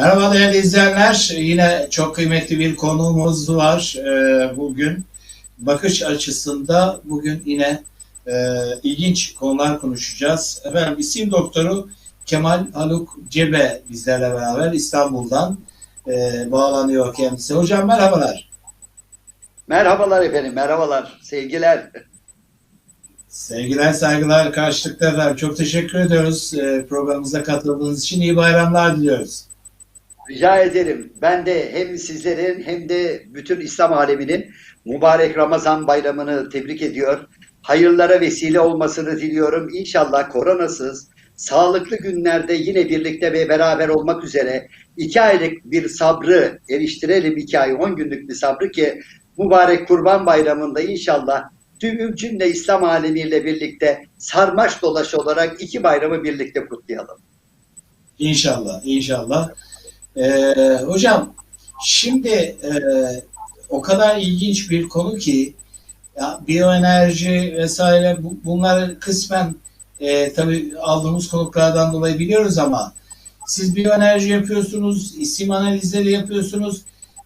Merhaba değerli izleyenler. Yine çok kıymetli bir konuğumuz var e, bugün. Bakış açısında bugün yine e, ilginç konular konuşacağız. Efendim isim doktoru Kemal Haluk Cebe bizlerle beraber İstanbul'dan e, bağlanıyor kendisi. Hocam merhabalar. Merhabalar efendim, merhabalar, sevgiler. Sevgiler, saygılar karşılıklı efendim. Çok teşekkür ediyoruz e, programımıza katıldığınız için. iyi bayramlar diliyoruz. Rica ederim. Ben de hem sizlerin hem de bütün İslam aleminin mübarek Ramazan bayramını tebrik ediyor. Hayırlara vesile olmasını diliyorum. İnşallah koronasız, sağlıklı günlerde yine birlikte ve beraber olmak üzere iki aylık bir sabrı eriştirelim. iki ay, on günlük bir sabrı ki mübarek kurban bayramında inşallah tüm cümle İslam alemiyle birlikte sarmaş dolaş olarak iki bayramı birlikte kutlayalım. İnşallah, inşallah. Ee, hocam şimdi e, o kadar ilginç bir konu ki ya, biyoenerji vesaire bu, bunları kısmen e, tabii aldığımız konuklardan dolayı biliyoruz ama siz biyoenerji yapıyorsunuz, isim analizleri yapıyorsunuz.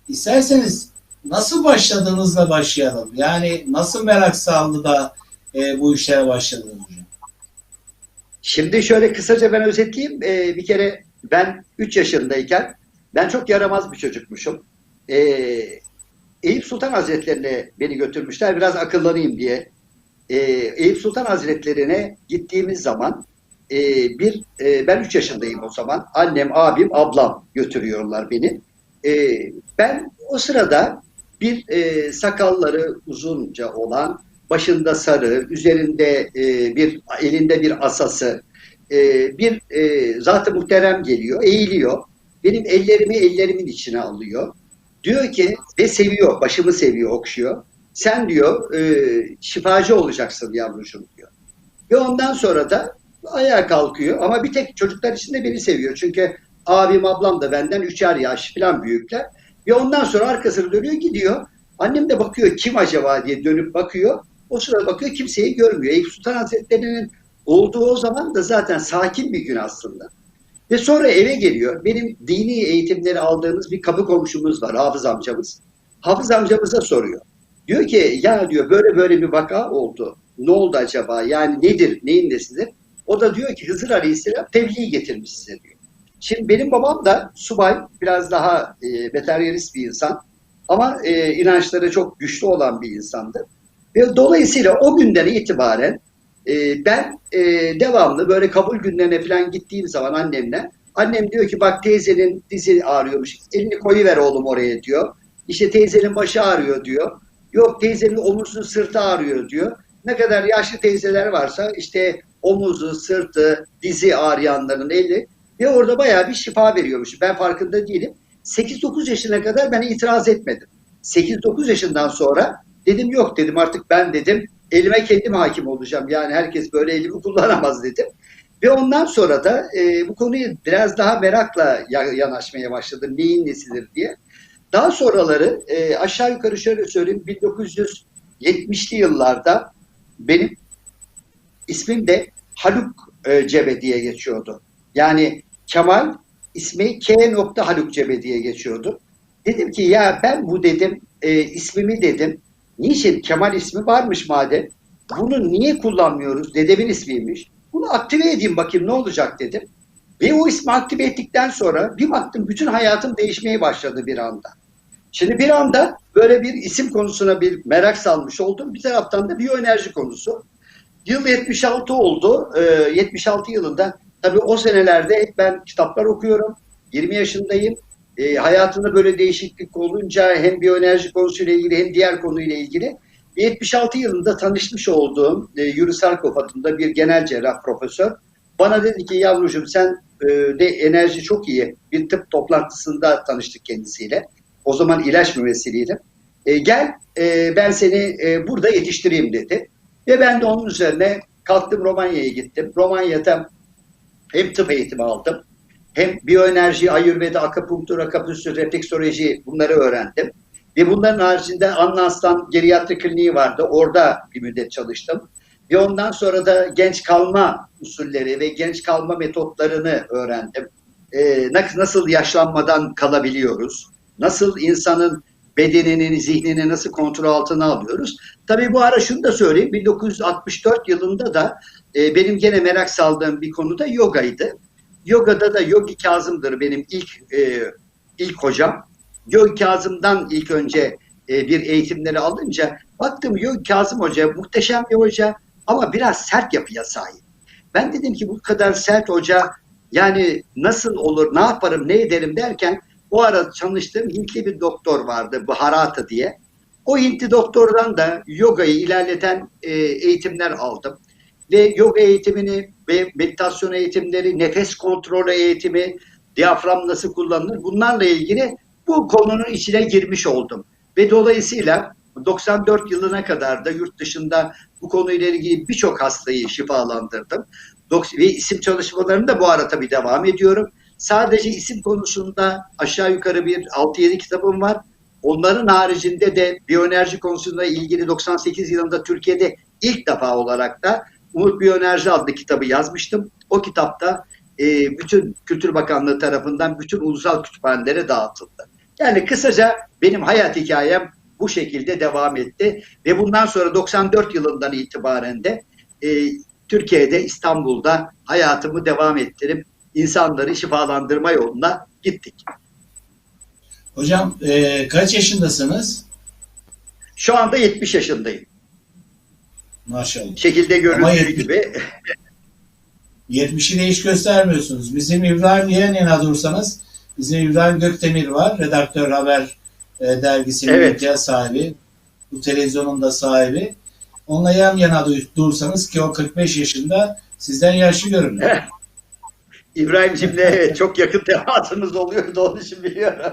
İsterseniz nasıl başladığınızla başlayalım. Yani nasıl merak saldı da e, bu işlere başladınız? Şimdi şöyle kısaca ben özetleyeyim. Ee, bir kere ben 3 yaşındayken ben çok yaramaz bir çocukmuşum. Ee, Eyüp Sultan Hazretlerine beni götürmüşler biraz akıllanayım diye. Ee, Eyüp Sultan Hazretlerine gittiğimiz zaman e, bir e, ben 3 yaşındayım o zaman. Annem, abim, ablam götürüyorlar beni. Ee, ben o sırada bir e, sakalları uzunca olan, başında sarı, üzerinde e, bir elinde bir asası, e, bir e, zat-ı muhterem geliyor, eğiliyor. Benim ellerimi ellerimin içine alıyor. Diyor ki ve seviyor, başımı seviyor, okşuyor. Sen diyor e, şifacı olacaksın yavrucuğum diyor. Ve ondan sonra da ayağa kalkıyor ama bir tek çocuklar içinde beni seviyor. Çünkü abim ablam da benden üçer yaş falan büyükler. Ve ondan sonra arkasını dönüyor gidiyor. Annem de bakıyor kim acaba diye dönüp bakıyor. O sırada bakıyor kimseyi görmüyor. Eyüp Sultan Hazretleri'nin olduğu o zaman da zaten sakin bir gün aslında. Ve sonra eve geliyor. Benim dini eğitimleri aldığımız bir kapı komşumuz var, Hafız amcamız. Hafız amcamıza soruyor. Diyor ki ya diyor böyle böyle bir vaka oldu. Ne oldu acaba? Yani nedir? Neyin nesidir? O da diyor ki Hızır Aleyhisselam tebliğ getirmiş size diyor. Şimdi benim babam da subay, biraz daha e, materyalist bir insan. Ama e, inançları çok güçlü olan bir insandı. Ve dolayısıyla o günden itibaren e, ben e, devamlı böyle kabul günlerine falan gittiğim zaman annemle annem diyor ki bak teyzenin dizi ağrıyormuş. Elini koyuver oğlum oraya diyor. İşte teyzenin başı ağrıyor diyor. Yok teyzenin omuzu sırtı ağrıyor diyor. Ne kadar yaşlı teyzeler varsa işte omuzu, sırtı, dizi ağrıyanların eli ve orada bayağı bir şifa veriyormuş. Ben farkında değilim. 8-9 yaşına kadar ben itiraz etmedim. 8-9 yaşından sonra dedim yok dedim artık ben dedim elime kendim hakim olacağım. Yani herkes böyle elimi kullanamaz dedim. Ve ondan sonra da e, bu konuyu biraz daha merakla yanaşmaya başladım. Neyin nesidir diye. Daha sonraları e, aşağı yukarı şöyle söyleyeyim 1970'li yıllarda benim ismim de Haluk e, Cebe diye geçiyordu. Yani Kemal ismi K. Haluk Cebe diye geçiyordu. Dedim ki ya ben bu dedim e, ismimi dedim Niçin? Kemal ismi varmış madem. Bunu niye kullanmıyoruz? Dedemin ismiymiş. Bunu aktive edeyim bakayım ne olacak dedim. Ve o ismi aktive ettikten sonra bir baktım bütün hayatım değişmeye başladı bir anda. Şimdi bir anda böyle bir isim konusuna bir merak salmış oldum. Bir taraftan da biyoenerji konusu. Yıl 76 oldu. Ee, 76 yılında tabii o senelerde hep ben kitaplar okuyorum. 20 yaşındayım e, hayatında böyle değişiklik olunca hem biyoenerji konusuyla ilgili hem diğer konuyla ilgili 76 yılında tanışmış olduğum e, Yuri Sarkov adında bir genel cerrah profesör bana dedi ki yavrucuğum sen e, de enerji çok iyi bir tıp toplantısında tanıştık kendisiyle. O zaman ilaç mümessiliydim. E, gel e, ben seni e, burada yetiştireyim dedi. Ve ben de onun üzerine kalktım Romanya'ya gittim. Romanya'da hem tıp eğitimi aldım hem biyoenerji, ayurveda, akupunktur, akupunktur, refleksoloji bunları öğrendim. Ve bunların haricinde Anna Aslan Geriatri Kliniği vardı. Orada bir müddet çalıştım. Ve ondan sonra da genç kalma usulleri ve genç kalma metotlarını öğrendim. e, na- nasıl yaşlanmadan kalabiliyoruz? Nasıl insanın bedeninin, zihnini nasıl kontrol altına alıyoruz? Tabii bu ara şunu da söyleyeyim. 1964 yılında da e, benim gene merak saldığım bir konu da yogaydı. Yogada da Yogi Kazım'dır benim ilk e, ilk hocam. Yogi Kazım'dan ilk önce e, bir eğitimleri alınca baktım Yogi Kazım Hoca muhteşem bir hoca ama biraz sert yapıya sahip. Ben dedim ki bu kadar sert hoca yani nasıl olur, ne yaparım, ne ederim derken o ara çalıştığım Hintli bir doktor vardı, Bharata diye. O Hintli doktordan da yogayı ilerleten e, eğitimler aldım. Ve yoga eğitimini ve meditasyon eğitimleri, nefes kontrolü eğitimi, diyafram nasıl kullanılır bunlarla ilgili bu konunun içine girmiş oldum. Ve dolayısıyla 94 yılına kadar da yurt dışında bu konuyla ilgili birçok hastayı şifalandırdım. Ve isim çalışmalarını da bu ara tabii devam ediyorum. Sadece isim konusunda aşağı yukarı bir 6-7 kitabım var. Onların haricinde de biyoenerji konusunda ilgili 98 yılında Türkiye'de ilk defa olarak da Umut Biyoenerji adlı kitabı yazmıştım. O kitapta e, bütün Kültür Bakanlığı tarafından bütün ulusal kütüphanelere dağıtıldı. Yani kısaca benim hayat hikayem bu şekilde devam etti ve bundan sonra 94 yılından itibaren de e, Türkiye'de İstanbul'da hayatımı devam ettirip insanları şifalandırma yoluna gittik. Hocam e, kaç yaşındasınız? Şu anda 70 yaşındayım. Maşallah. Şekilde görüldüğü gibi 70'i de hiç göstermiyorsunuz. Bizim İbrahim yeğen yana dursanız bizim İbrahim Gökdemir var. Redaktör Haber e, dergisinin Evet. medya sahibi. Bu televizyonun da sahibi. Onunla yan yana dur- dursanız ki o 45 yaşında sizden yaşlı görünüyor. İbrahim'cimle evet, çok yakın temasımız oluyordu onun için biliyorum.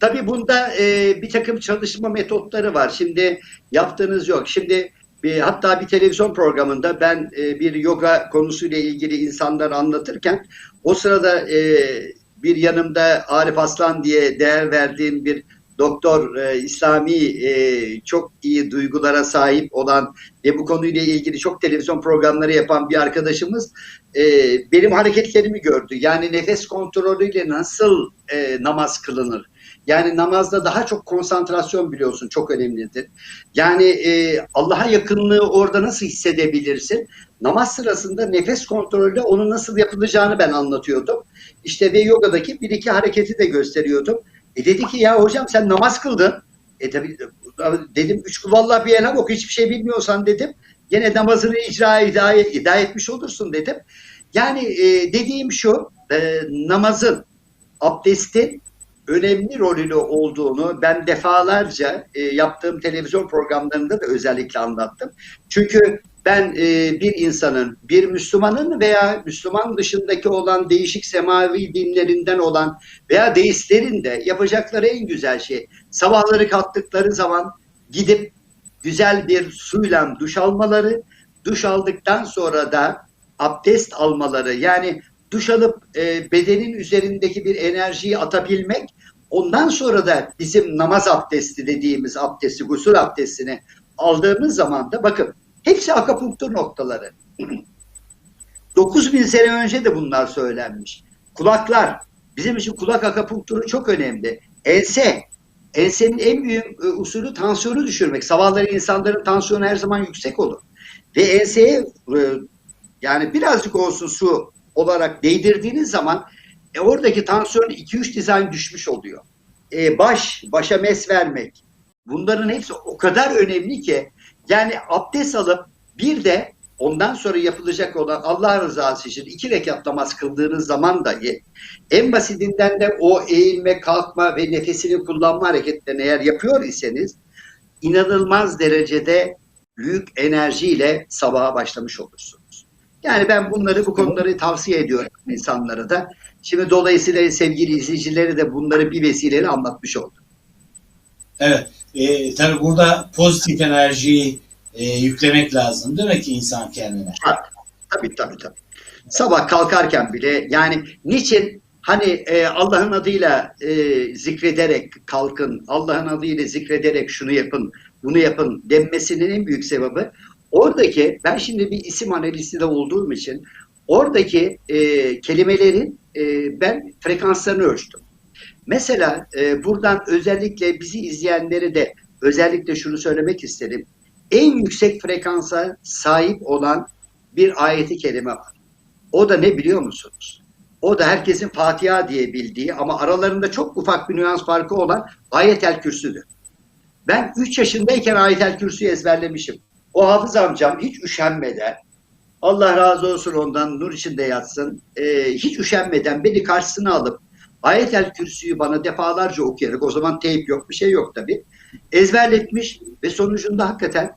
Tabii bunda e, bir takım çalışma metotları var. Şimdi yaptığınız yok. Şimdi bir, hatta bir televizyon programında ben e, bir yoga konusuyla ilgili insanlar anlatırken o sırada e, bir yanımda Arif Aslan diye değer verdiğim bir doktor e, İslami e, çok iyi duygulara sahip olan ve bu konuyla ilgili çok televizyon programları yapan bir arkadaşımız e, benim hareketlerimi gördü. Yani nefes kontrolüyle nasıl e, namaz kılınır? Yani namazda daha çok konsantrasyon biliyorsun çok önemlidir. Yani e, Allah'a yakınlığı orada nasıl hissedebilirsin? Namaz sırasında nefes kontrolüyle onun nasıl yapılacağını ben anlatıyordum. İşte ve yogadaki bir iki hareketi de gösteriyordum. E dedi ki ya hocam sen namaz kıldın. E tabii dedim üç kul vallahi bir elham oku hiçbir şey bilmiyorsan dedim. Gene namazını icra ida, ida etmiş olursun dedim. Yani e, dediğim şu e, namazın abdestin önemli rolü olduğunu ben defalarca e, yaptığım televizyon programlarında da özellikle anlattım. Çünkü ben e, bir insanın, bir Müslümanın veya Müslüman dışındaki olan değişik semavi dinlerinden olan veya deistlerin de yapacakları en güzel şey sabahları kalktıkları zaman gidip güzel bir suyla duş almaları, duş aldıktan sonra da abdest almaları yani duş alıp e, bedenin üzerindeki bir enerjiyi atabilmek ondan sonra da bizim namaz abdesti dediğimiz abdesti, gusül abdestini aldığımız zaman da bakın hepsi akupunktur noktaları. 9000 sene önce de bunlar söylenmiş. Kulaklar, bizim için kulak akupunkturu çok önemli. Ense, ensenin en büyük e, usulü tansiyonu düşürmek. Sabahları insanların tansiyonu her zaman yüksek olur. Ve enseye e, yani birazcık olsun su olarak değdirdiğiniz zaman e, oradaki tansiyon 2-3 dizayn düşmüş oluyor. E, baş, başa mes vermek. Bunların hepsi o kadar önemli ki yani abdest alıp bir de ondan sonra yapılacak olan Allah rızası için iki rekat namaz kıldığınız zaman dahi en basitinden de o eğilme, kalkma ve nefesini kullanma hareketlerini eğer yapıyor iseniz inanılmaz derecede büyük enerjiyle sabaha başlamış olursunuz. Yani ben bunları bu konuları tavsiye ediyorum insanlara da. Şimdi dolayısıyla sevgili izleyicileri de bunları bir vesileyle anlatmış oldum. Evet. E, tabii burada pozitif enerjiyi e, yüklemek lazım değil mi ki insan kendine? Tabii tabii tabii. Sabah kalkarken bile yani niçin hani e, Allah'ın adıyla e, zikrederek kalkın, Allah'ın adıyla zikrederek şunu yapın, bunu yapın denmesinin en büyük sebebi oradaki ben şimdi bir isim analisti de olduğum için oradaki e, kelimelerin e, ben frekanslarını ölçtüm. Mesela e, buradan özellikle bizi izleyenlere de özellikle şunu söylemek isterim. En yüksek frekansa sahip olan bir ayeti kerime var. O da ne biliyor musunuz? O da herkesin Fatiha diye bildiği ama aralarında çok ufak bir nüans farkı olan Ayetel Kürsü'dür. Ben 3 yaşındayken Ayetel Kürsü'yü ezberlemişim. O hafız amcam hiç üşenmeden, Allah razı olsun ondan nur içinde yatsın, e, hiç üşenmeden beni karşısına alıp Ayetel Kürsü'yü bana defalarca okuyarak, o zaman teyp yok, bir şey yok tabii, ezberletmiş ve sonucunda hakikaten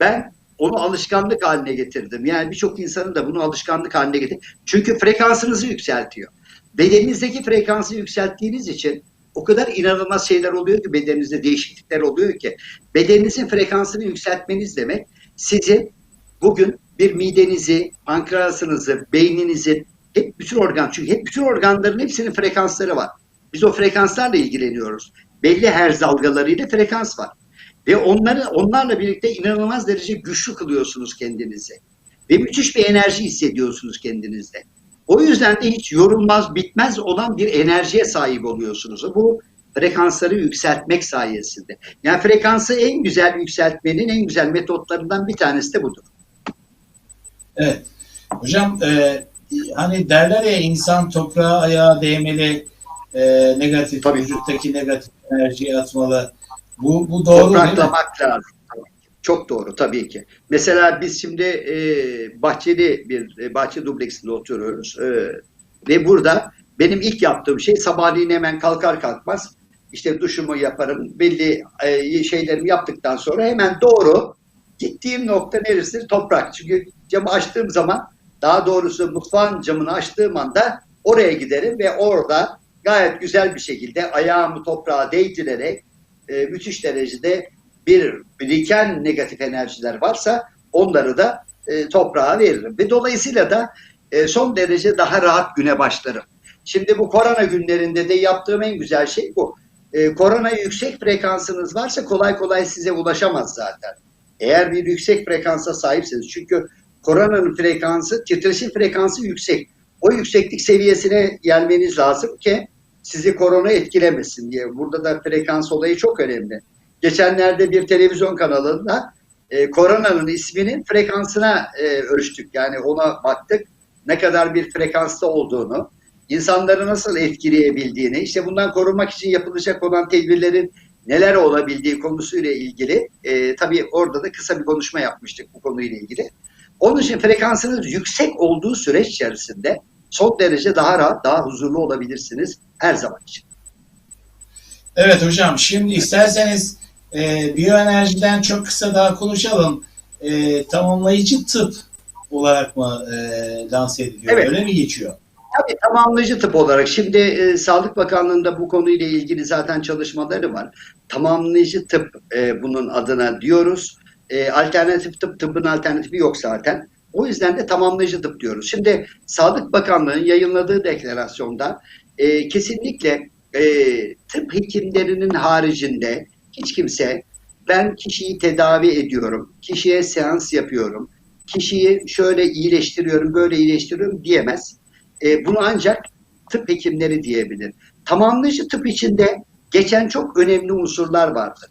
ben onu alışkanlık haline getirdim. Yani birçok insanın da bunu alışkanlık haline getirdim. Çünkü frekansınızı yükseltiyor. Bedeninizdeki frekansı yükselttiğiniz için o kadar inanılmaz şeyler oluyor ki bedeninizde değişiklikler oluyor ki bedeninizin frekansını yükseltmeniz demek sizin bugün bir midenizi, pankreasınızı, beyninizin hep bütün organ çünkü hep bütün organların hepsinin frekansları var. Biz o frekanslarla ilgileniyoruz. Belli herz dalgalarıyla frekans var. Ve onları onlarla birlikte inanılmaz derece güçlü kılıyorsunuz kendinizi. Ve müthiş bir enerji hissediyorsunuz kendinizde. O yüzden de hiç yorulmaz, bitmez olan bir enerjiye sahip oluyorsunuz. Bu frekansları yükseltmek sayesinde. Yani frekansı en güzel yükseltmenin en güzel metotlarından bir tanesi de budur. Evet. Hocam e, hani derler ya insan toprağa ayağa değmeli, e, negatif, Tabii. vücuttaki negatif enerjiyi atmalı. Bu, bu doğru değil mi? Topraklamak lazım. Çok doğru tabii ki. Mesela biz şimdi e, bahçeli bir e, bahçe dubleksinde oturuyoruz E, ve burada benim ilk yaptığım şey sabahleyin hemen kalkar kalkmaz işte duşumu yaparım belli e, şeylerimi yaptıktan sonra hemen doğru gittiğim nokta neresi? Toprak. Çünkü camı açtığım zaman daha doğrusu mutfağın camını açtığım anda oraya giderim ve orada gayet güzel bir şekilde ayağımı toprağa değdirerek e, müthiş derecede bir biriken negatif enerjiler varsa onları da e, toprağa veririm. Ve dolayısıyla da e, son derece daha rahat güne başlarım. Şimdi bu korona günlerinde de yaptığım en güzel şey bu. E, korona yüksek frekansınız varsa kolay kolay size ulaşamaz zaten. Eğer bir yüksek frekansa sahipseniz. Çünkü koronanın frekansı, titreşim frekansı yüksek. O yükseklik seviyesine gelmeniz lazım ki sizi korona etkilemesin diye. Burada da frekans olayı çok önemli. Geçenlerde bir televizyon kanalında e, koronanın isminin frekansına e, ölçtük. Yani ona baktık ne kadar bir frekansta olduğunu, insanları nasıl etkileyebildiğini, işte bundan korunmak için yapılacak olan tedbirlerin neler olabildiği konusuyla ilgili e, tabii orada da kısa bir konuşma yapmıştık bu konuyla ilgili. Onun için frekansınız yüksek olduğu süreç içerisinde son derece daha rahat, daha huzurlu olabilirsiniz her zaman için. Evet hocam şimdi isterseniz e, biyoenerjiden çok kısa daha konuşalım. E, tamamlayıcı tıp olarak mı e, lanse ediliyor? Evet. Öyle mi geçiyor? Tabii tamamlayıcı tıp olarak. Şimdi e, Sağlık Bakanlığı'nda bu konuyla ilgili zaten çalışmaları var. Tamamlayıcı tıp e, bunun adına diyoruz. E, alternatif tıp, tıbbın alternatifi yok zaten. O yüzden de tamamlayıcı tıp diyoruz. Şimdi Sağlık Bakanlığı'nın yayınladığı deklarasyonda e, kesinlikle e, tıp hekimlerinin haricinde hiç kimse ben kişiyi tedavi ediyorum, kişiye seans yapıyorum, kişiyi şöyle iyileştiriyorum, böyle iyileştiriyorum diyemez. E, bunu ancak tıp hekimleri diyebilir. Tamamlayıcı tıp içinde geçen çok önemli unsurlar vardır.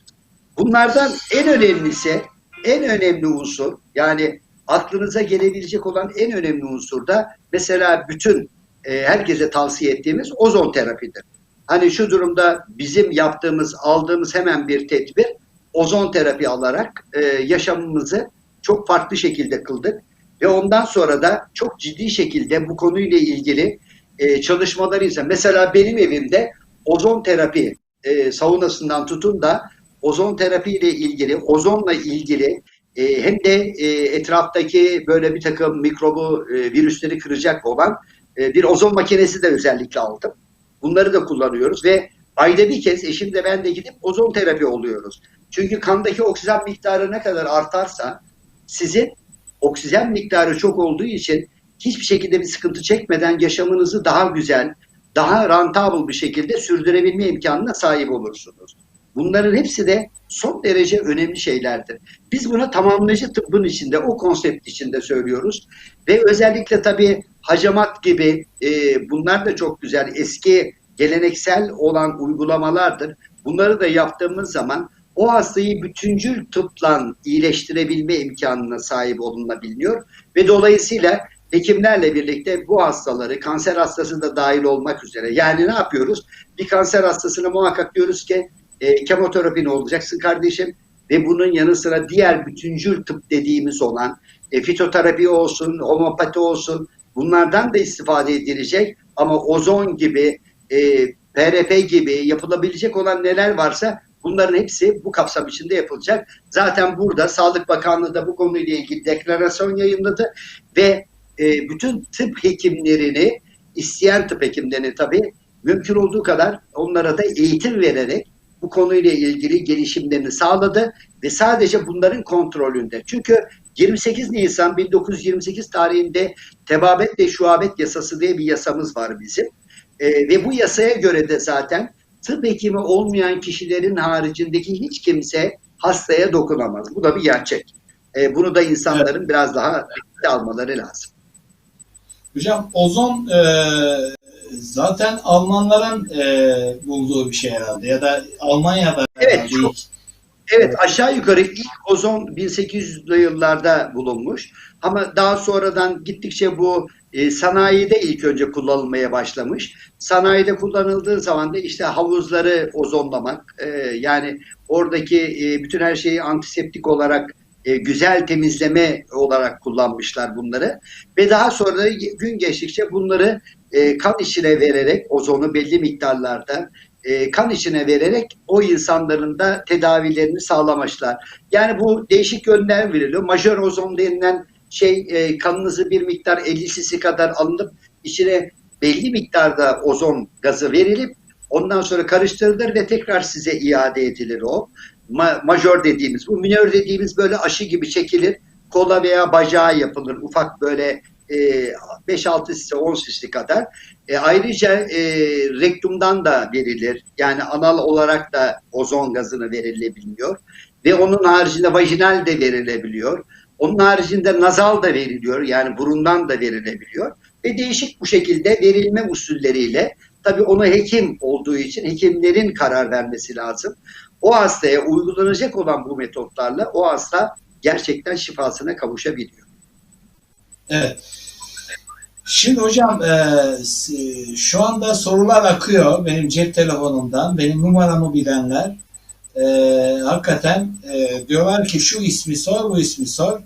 Bunlardan en önemlisi, en önemli unsur yani aklınıza gelebilecek olan en önemli unsur da mesela bütün e, herkese tavsiye ettiğimiz ozon terapidir. Hani şu durumda bizim yaptığımız, aldığımız hemen bir tedbir ozon terapi alarak e, yaşamımızı çok farklı şekilde kıldık. Ve ondan sonra da çok ciddi şekilde bu konuyla ilgili e, çalışmaları ise mesela benim evimde ozon terapi e, saunasından tutun da ozon terapi ile ilgili, ozonla ilgili e, hem de e, etraftaki böyle bir takım mikrobu, e, virüsleri kıracak olan e, bir ozon makinesi de özellikle aldım. Bunları da kullanıyoruz ve ayda bir kez eşim de ben de gidip ozon terapi oluyoruz. Çünkü kandaki oksijen miktarı ne kadar artarsa sizin oksijen miktarı çok olduğu için hiçbir şekilde bir sıkıntı çekmeden yaşamınızı daha güzel, daha rentable bir şekilde sürdürebilme imkanına sahip olursunuz. Bunların hepsi de son derece önemli şeylerdir. Biz buna tamamlayıcı tıbbın içinde, o konsept içinde söylüyoruz. Ve özellikle tabii hacamat gibi e, bunlar da çok güzel, eski geleneksel olan uygulamalardır. Bunları da yaptığımız zaman o hastayı bütüncül tıpla iyileştirebilme imkanına sahip olunabiliyor. Ve dolayısıyla hekimlerle birlikte bu hastaları, kanser hastası da dahil olmak üzere. Yani ne yapıyoruz? Bir kanser hastasına muhakkak diyoruz ki e, kemoterapin olacaksın kardeşim ve bunun yanı sıra diğer bütüncül tıp dediğimiz olan e, fitoterapi olsun, homopati olsun bunlardan da istifade edilecek ama ozon gibi, e, PRP gibi yapılabilecek olan neler varsa bunların hepsi bu kapsam içinde yapılacak. Zaten burada Sağlık Bakanlığı da bu konuyla ilgili deklarasyon yayınladı ve e, bütün tıp hekimlerini isteyen tıp hekimlerini tabii mümkün olduğu kadar onlara da eğitim vererek bu konuyla ilgili gelişimlerini sağladı ve sadece bunların kontrolünde. Çünkü 28 Nisan 1928 tarihinde tebabet ve şuabet yasası diye bir yasamız var bizim. E, ve bu yasaya göre de zaten tıp hekimi olmayan kişilerin haricindeki hiç kimse hastaya dokunamaz. Bu da bir gerçek. E, bunu da insanların evet. biraz daha dikkate almaları lazım. Hocam ozon e, zaten Almanların e, bulduğu bir şey herhalde ya da Almanya'da evet, çok, evet aşağı yukarı ilk ozon 1800'lü yıllarda bulunmuş ama daha sonradan gittikçe bu e, sanayide ilk önce kullanılmaya başlamış. Sanayide kullanıldığı zaman da işte havuzları ozonlamak e, yani oradaki e, bütün her şeyi antiseptik olarak e, güzel temizleme olarak kullanmışlar bunları ve daha sonra gün geçtikçe bunları e, kan içine vererek ozonu belli miktarlarda e, kan içine vererek o insanların da tedavilerini sağlamışlar. Yani bu değişik yönden veriliyor. Majör ozon denilen şey e, kanınızı bir miktar 50 cc kadar alınıp içine belli miktarda ozon gazı verilip ondan sonra karıştırılır ve tekrar size iade edilir o. Ma majör dediğimiz, bu minör dediğimiz böyle aşı gibi çekilir. Kola veya bacağı yapılır. Ufak böyle e, 5-6 cc, 10 cc kadar. E, ayrıca e, rektumdan da verilir. Yani anal olarak da ozon gazını verilebiliyor. Ve onun haricinde vajinal de verilebiliyor. Onun haricinde nazal da veriliyor. Yani burundan da verilebiliyor. Ve değişik bu şekilde verilme usulleriyle tabii onu hekim olduğu için hekimlerin karar vermesi lazım. O hastaya uygulanacak olan bu metotlarla o hasta gerçekten şifasına kavuşabiliyor. Evet. Şimdi hocam e, şu anda sorular akıyor benim cep telefonumdan. Benim numaramı bilenler e, hakikaten e, diyorlar ki şu ismi sor, bu ismi sor.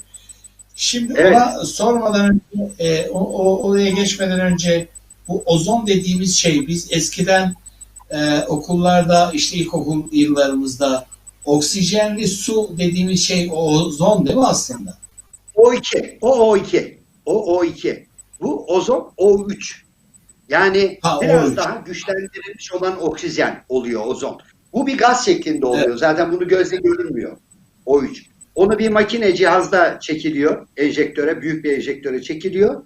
Şimdi evet. ona sormadan önce, e, o, o, oraya geçmeden önce bu ozon dediğimiz şey biz eskiden e, okullarda işte ilkokul yıllarımızda oksijenli su dediğimiz şey o ozon değil mi aslında? O2. O O2. O O2. Bu ozon O3. Yani ha, biraz O3. daha güçlendirilmiş olan oksijen oluyor ozon. Bu bir gaz şeklinde oluyor. Evet. Zaten bunu gözle görünmüyor. O3. Onu bir makine cihazda çekiliyor. Enjektöre, büyük bir enjektöre çekiliyor.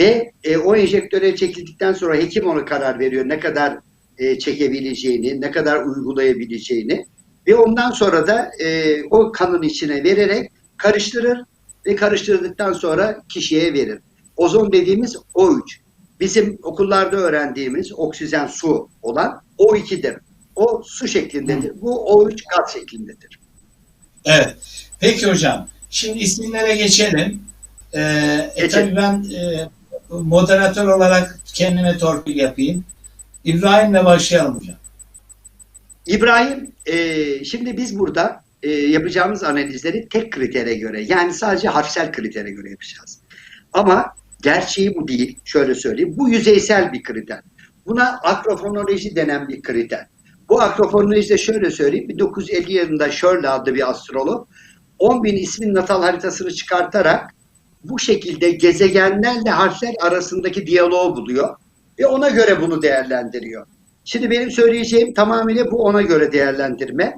Ve e, o enjektöre çekildikten sonra hekim ona karar veriyor ne kadar e, çekebileceğini, ne kadar uygulayabileceğini. Ve ondan sonra da e, o kanın içine vererek karıştırır ve karıştırdıktan sonra kişiye verir. Ozon dediğimiz O3. Bizim okullarda öğrendiğimiz oksijen su olan O2'dir. O su şeklindedir. Bu O3 gaz şeklindedir. Evet. Peki hocam. Şimdi isimlere geçelim. Ee, e, tabii ben e, moderatör olarak kendime torpil yapayım. İbrahim'le başlayalım hocam. İbrahim, e, şimdi biz burada e, yapacağımız analizleri tek kritere göre, yani sadece harfsel kritere göre yapacağız. Ama gerçeği bu değil, şöyle söyleyeyim. Bu yüzeysel bir kriter. Buna akrofonoloji denen bir kriter. Bu akrofonoloji de şöyle söyleyeyim. 1950 yılında Shirley adlı bir astrolog 10 bin ismin natal haritasını çıkartarak bu şekilde gezegenlerle harfler arasındaki diyaloğu buluyor ve ona göre bunu değerlendiriyor. Şimdi benim söyleyeceğim tamamıyla bu ona göre değerlendirme.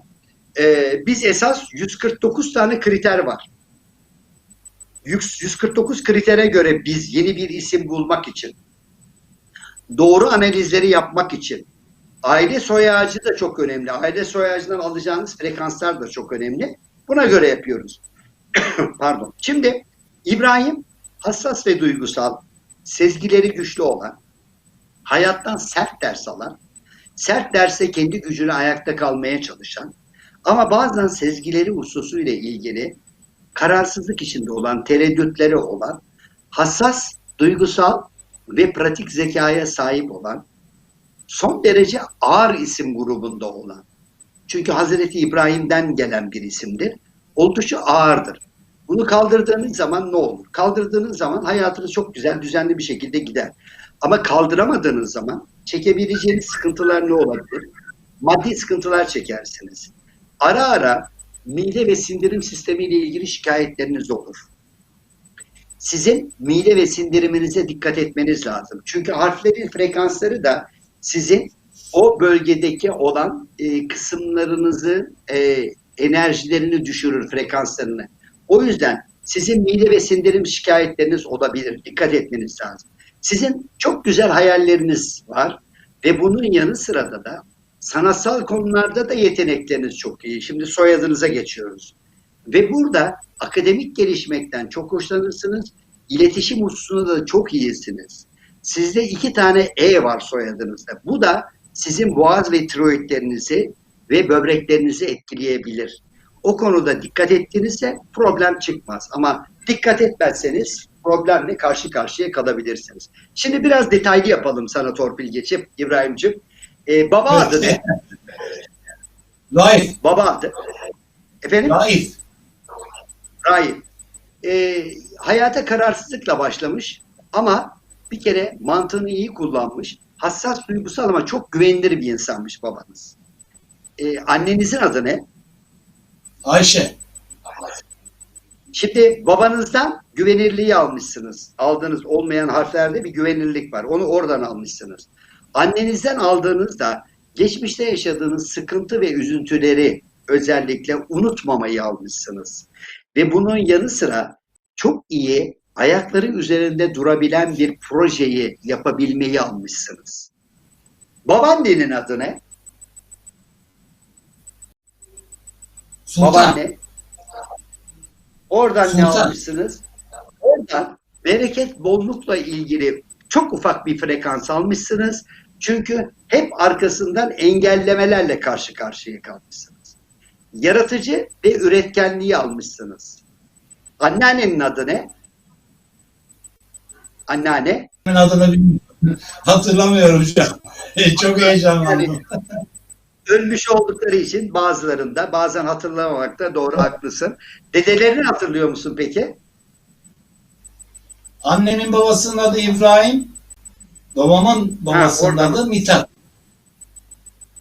Ee, biz esas 149 tane kriter var. 149 kritere göre biz yeni bir isim bulmak için, doğru analizleri yapmak için, aile soy ağacı da çok önemli. Aile soy ağacından alacağınız frekanslar da çok önemli. Buna göre yapıyoruz. Pardon. Şimdi İbrahim hassas ve duygusal, sezgileri güçlü olan, hayattan sert ders alan, sert derse kendi gücüne ayakta kalmaya çalışan ama bazen sezgileri hususuyla ilgili kararsızlık içinde olan, tereddütleri olan, hassas, duygusal ve pratik zekaya sahip olan, son derece ağır isim grubunda olan, çünkü Hazreti İbrahim'den gelen bir isimdir, oldukça ağırdır. Bunu kaldırdığınız zaman ne olur? Kaldırdığınız zaman hayatınız çok güzel, düzenli bir şekilde gider. Ama kaldıramadığınız zaman çekebileceğiniz sıkıntılar ne olabilir? Maddi sıkıntılar çekersiniz. Ara ara mide ve sindirim sistemiyle ilgili şikayetleriniz olur. Sizin mide ve sindiriminize dikkat etmeniz lazım. Çünkü harflerin frekansları da sizin o bölgedeki olan e, kısımlarınızı, e, enerjilerini düşürür, frekanslarını. O yüzden sizin mide ve sindirim şikayetleriniz olabilir. Dikkat etmeniz lazım. Sizin çok güzel hayalleriniz var ve bunun yanı sırada da sanatsal konularda da yetenekleriniz çok iyi. Şimdi soyadınıza geçiyoruz. Ve burada akademik gelişmekten çok hoşlanırsınız. İletişim hususunda da çok iyisiniz. Sizde iki tane E var soyadınızda. Bu da sizin boğaz ve tiroidlerinizi ve böbreklerinizi etkileyebilir. O konuda dikkat ettiğinizde problem çıkmaz. Ama dikkat etmezseniz problemle karşı karşıya kalabilirsiniz. Şimdi biraz detaylı yapalım sana torpil geçip İbrahim'ciğim. Ee, baba adı ne? Raif, Baba adı. Efendim? Raif. Raif. Ee, hayata kararsızlıkla başlamış ama bir kere mantığını iyi kullanmış. Hassas, duygusal ama çok güvenilir bir insanmış babanız. Ee, annenizin adı ne? Ayşe. Şimdi babanızdan güvenirliği almışsınız. Aldığınız olmayan harflerde bir güvenirlik var. Onu oradan almışsınız. Annenizden aldığınızda geçmişte yaşadığınız sıkıntı ve üzüntüleri özellikle unutmamayı almışsınız. Ve bunun yanı sıra çok iyi ayakları üzerinde durabilen bir projeyi yapabilmeyi almışsınız. Babaannenin adı ne? Sultan. Babaanne. Oradan ne Sultan. almışsınız? Oradan bereket bollukla ilgili çok ufak bir frekans almışsınız. Çünkü hep arkasından engellemelerle karşı karşıya kalmışsınız. Yaratıcı ve üretkenliği almışsınız. Anneannenin adı ne? Anneanne. Kimin adını bilmiyorum. Hatırlamıyorum hocam. Çok heyecanlandım. Ölmüş oldukları için bazılarında bazen hatırlamamakta doğru haklısın. Dedelerini hatırlıyor musun peki? Annemin babasının adı İbrahim. Babamın babasının oradan. adı Mithat.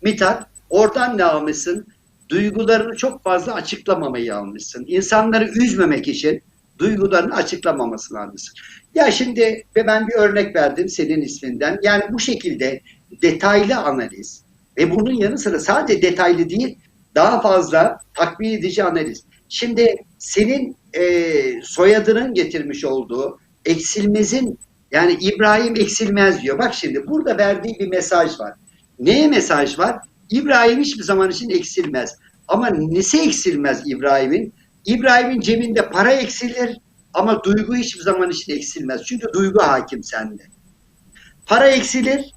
Mithat oradan ne almışsın? Duygularını çok fazla açıklamamayı almışsın. İnsanları üzmemek için duygularını açıklamamasını almışsın. Ya şimdi ve ben bir örnek verdim senin isminden. Yani bu şekilde detaylı analiz ve bunun yanı sıra sadece detaylı değil daha fazla takviye edici analiz. Şimdi senin e, soyadının getirmiş olduğu eksilmezin yani İbrahim eksilmez diyor. Bak şimdi burada verdiği bir mesaj var. Neye mesaj var? İbrahim hiçbir zaman için eksilmez. Ama nesi eksilmez İbrahim'in? İbrahim'in cebinde para eksilir ama duygu hiçbir zaman için eksilmez. Çünkü duygu hakim sende. Para eksilir,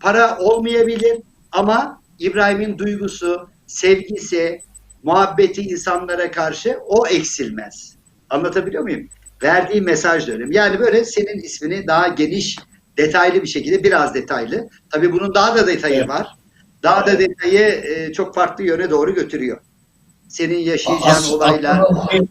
para olmayabilir ama İbrahim'in duygusu, sevgisi, muhabbeti insanlara karşı o eksilmez. Anlatabiliyor muyum? Verdiği mesaj da önemli. Yani böyle senin ismini daha geniş, detaylı bir şekilde, biraz detaylı. Tabii bunun daha da detayı Evet. var. Daha da detayı e, çok farklı yöne doğru götürüyor. Senin yaşayacağın As- olaylar. astroloji-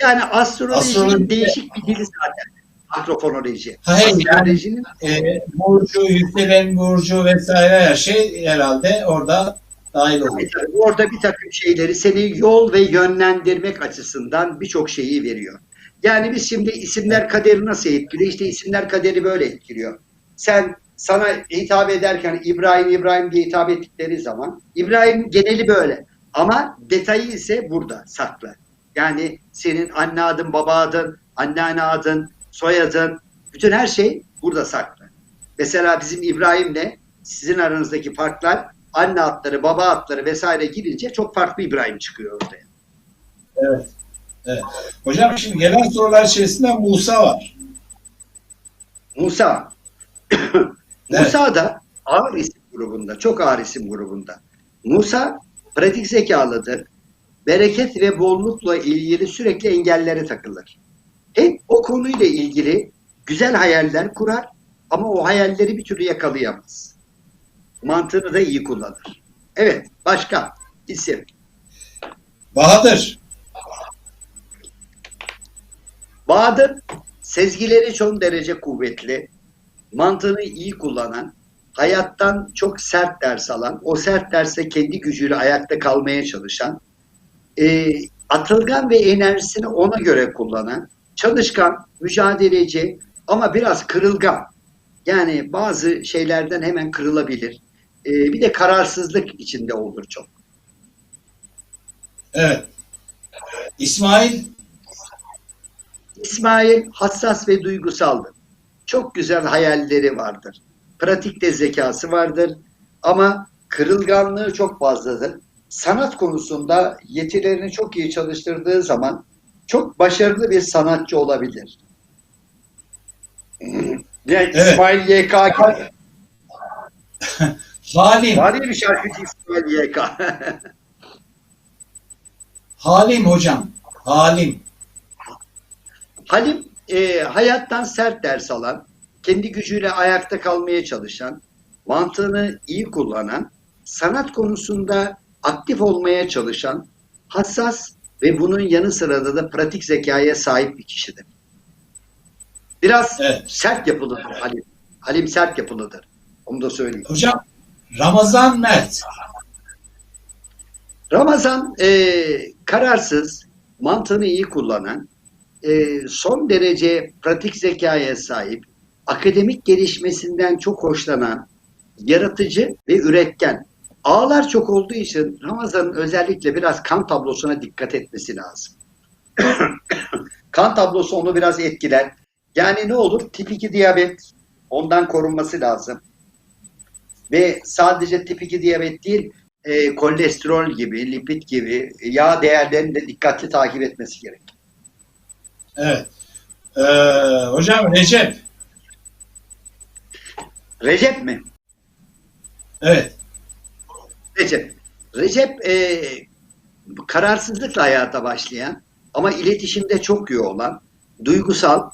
Yani astrolojinin Astroloji- değişik bir dili zaten. Akrofonoloji. Hayır, yani- Astrolojinin e, burcu, yükselen burcu vesaire her şey herhalde orada dahil oluyor. Tabii. Orada bir takım şeyleri seni yol ve yönlendirmek açısından birçok şeyi veriyor. Yani biz şimdi isimler kaderi nasıl etkiliyor? İşte isimler kaderi böyle etkiliyor. Sen sana hitap ederken İbrahim İbrahim diye hitap ettikleri zaman İbrahim geneli böyle. Ama detayı ise burada saklı. Yani senin anne adın, baba adın, anneanne adın, soyadın, bütün her şey burada saklı. Mesela bizim İbrahim'le sizin aranızdaki farklar anne adları, baba adları vesaire girince çok farklı İbrahim çıkıyor ortaya. Evet. evet. Hocam şimdi gelen sorular içerisinde Musa var. Musa. Musa da ağır isim grubunda, çok ağır isim grubunda. Musa pratik zekalıdır. Bereket ve bollukla ilgili sürekli engellere takılır. Hep o konuyla ilgili güzel hayaller kurar ama o hayalleri bir türlü yakalayamaz. Mantığını da iyi kullanır. Evet, başka isim. Bahadır. Bahadır sezgileri çok derece kuvvetli, mantığını iyi kullanan, hayattan çok sert ders alan, o sert derse kendi gücüyle ayakta kalmaya çalışan, e, atılgan ve enerjisini ona göre kullanan, çalışkan, mücadeleci ama biraz kırılgan. Yani bazı şeylerden hemen kırılabilir. E, bir de kararsızlık içinde olur çok. Evet. İsmail. İsmail hassas ve duygusaldır. Çok güzel hayalleri vardır. Pratikte zekası vardır ama kırılganlığı çok fazladır. Sanat konusunda yetilerini çok iyi çalıştırdığı zaman çok başarılı bir sanatçı olabilir. Yani Evet. İsmail YK. Halim. Var ya bir şarkıcı İsmail YK. Halim hocam. Halim. Halim e, hayattan sert ders alan, kendi gücüyle ayakta kalmaya çalışan, mantığını iyi kullanan, sanat konusunda aktif olmaya çalışan, hassas ve bunun yanı sırada da pratik zekaya sahip bir kişidir. Biraz Evet. sert yapılıdır Halim. Halim sert yapılıdır. Onu da söyleyeyim. Hocam Ramazan Mert. Ramazan e, kararsız, mantığını iyi kullanan, e, son derece pratik zekaya sahip, akademik gelişmesinden çok hoşlanan, yaratıcı ve üretken. Ağlar çok olduğu için Ramazan'ın özellikle biraz kan tablosuna dikkat etmesi lazım. kan tablosu onu biraz etkiler. Yani ne olur? Tip 2 diyabet ondan korunması lazım. Ve sadece tip 2 diyabet değil, e, kolesterol gibi, lipid gibi yağ değerlerini de dikkatli takip etmesi gerek. Evet. Ee, hocam Recep. Recep mi? Evet. Recep. Recep e, kararsızlıkla hayata başlayan ama iletişimde çok iyi olan, duygusal,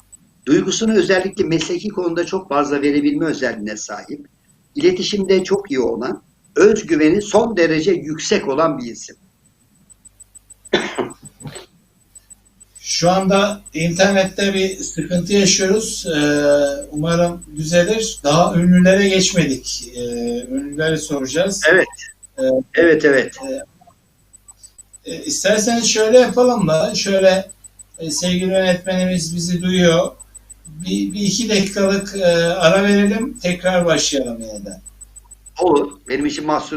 duygusunu özellikle mesleki konuda çok fazla verebilme özelliğine sahip, iletişimde çok iyi olan, özgüveni son derece yüksek olan bir isim. Şu anda internette bir sıkıntı yaşıyoruz. Ee, umarım düzelir. Daha ünlülere geçmedik. Ee, ünlüleri soracağız. Evet. Evet evet. Ee, isterseniz şöyle yapalım mı? Şöyle e, sevgili yönetmenimiz bizi duyuyor. Bir, bir iki dakikalık e, ara verelim. Tekrar başlayalım yeniden. Olur. Benim için mahsur